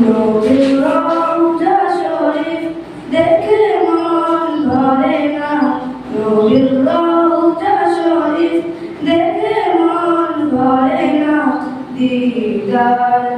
নবীর রওজা শরীফ দেখে মন ভরে না নবীর রওজা শরীফ দেখে মন ভরে না, দিদার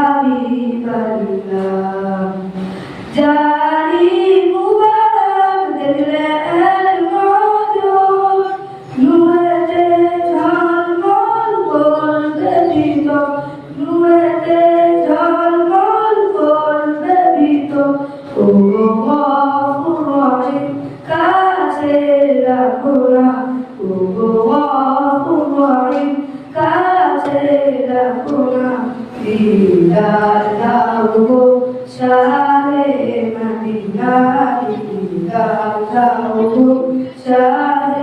لا كرة وهو غفور كاتل كرة إلا له شهر مدينة إلا له شهر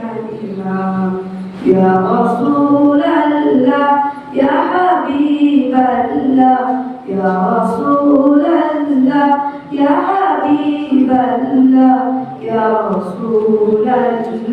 مدينة يا رسول الله يا حبيب الله يا رسول الله يا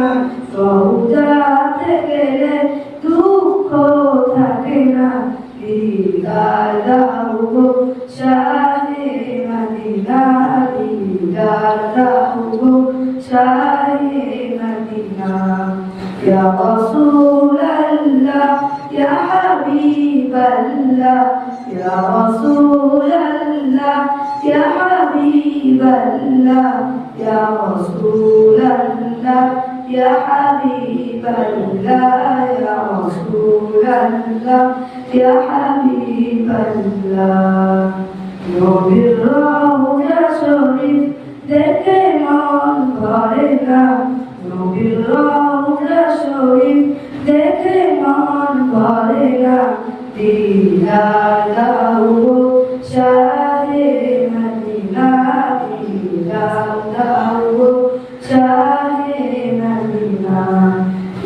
না যাতে গেলে দুঃখ থাকে না। দিদার দাও গো শাহে মদিনা দিদার দাও গো শাহে মদিনা ইয়া রাসূলাল্লাহ, ইয়া হাবিবাল্লাহ, ইয়া রাসূলাল্লাহ, ইয়া হাবিবাল্লাহ, ইয়া রাসূলাল্লাহ ইয়া হাবিবাল্লাহ ইয়া রাসূলাল্লাহ ইয়া হাবিবাল্লাহ নবীর রওজা শরীফ দেখে মন ভরে না নবীর রওজা শরীফ দেখে মন ভরে না দিদার দাও শাহে